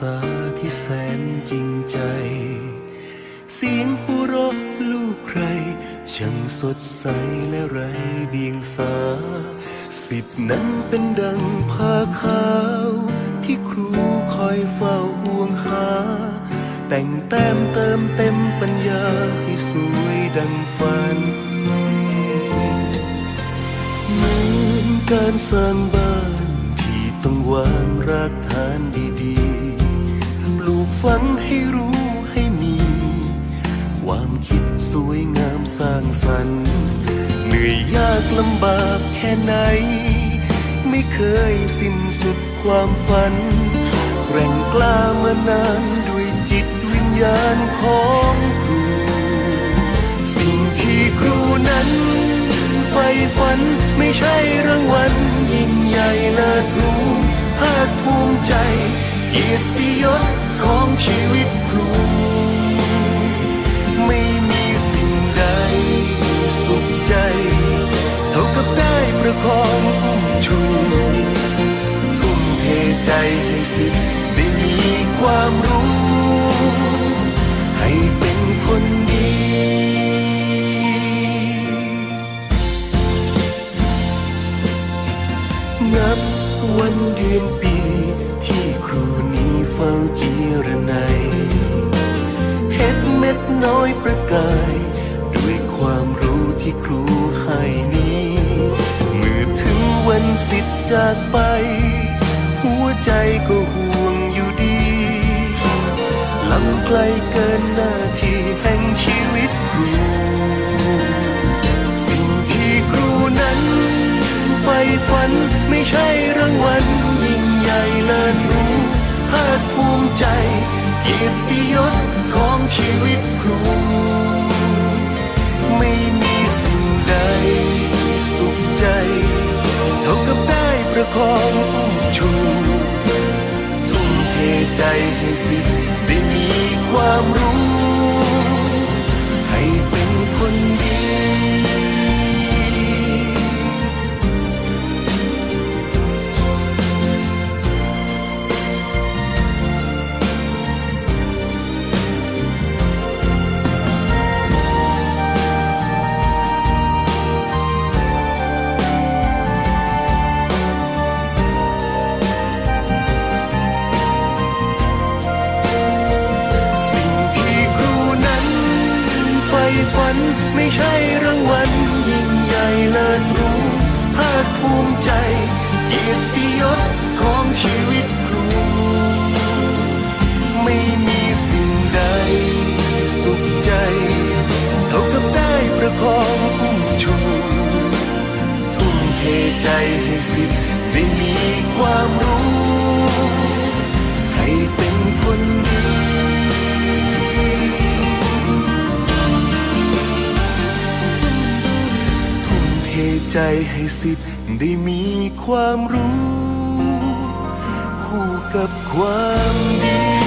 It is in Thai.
ษาที่แสนจริงใจ เสียงหัวเราะลูกใคร ช่างสดใสและไรเดียงสา สิทธินั้นเป็นดังผ้าขาว ที่ครูคอยเฝ้าห่วงหา แต่งแต้มเติมเต็มปัญญาให้สวยดังฝันเหมือนการสร้างบ้านที่ต้องวางรากฐานดีๆ ฝังให้รู้ให้มี ความคิดสวยงามสร้างสรรค์ เหนื่อยยากลำบากแค่ไหน ไม่เคยสิ้นสุดความฝัน แรงกล้ามานานด้วยจิตวิญญาณของครู สิ่งที่ครูนั้นไฟฝันไม่ใช่รางวัลยิ่งใหญ่เลิศรู้ภาคภูมิใจ เกียรติยศ ชีวิตครู ระกาย ด้วยความรู้ที่ครูให้นี้เมื่อถึงวันสิทธิ์จากไป หัวใจก็ห่วงอยู่ดีลำไกลเกินหน้าที่แห่งชีวิตครู สิ่งที่ครูนั้นไฟฝันไม่ใช่รางวัลยิ่งใหญ่เลิศรู้ภาคภูมิใจ ชีวิตครู ไม่มีสิ่งใดสุขใจ เท่ากับได้ประคองอุ้มชูทุ่มเทใจให้สิทธิได้มีความรู้ ไม่ใช่รางวัลยิ่งใหญ่เลิศรู้ภาคภูมิใจเกียรติยศของชีวิตครู ไม่มีสิ่งใด สุขใจ เท่ากับได้ประคองอุ้มชูทุ่มเทใจให้สิทธิ์ ใจให้สิทธิ์ได้มีความรู้ คู่กับความดี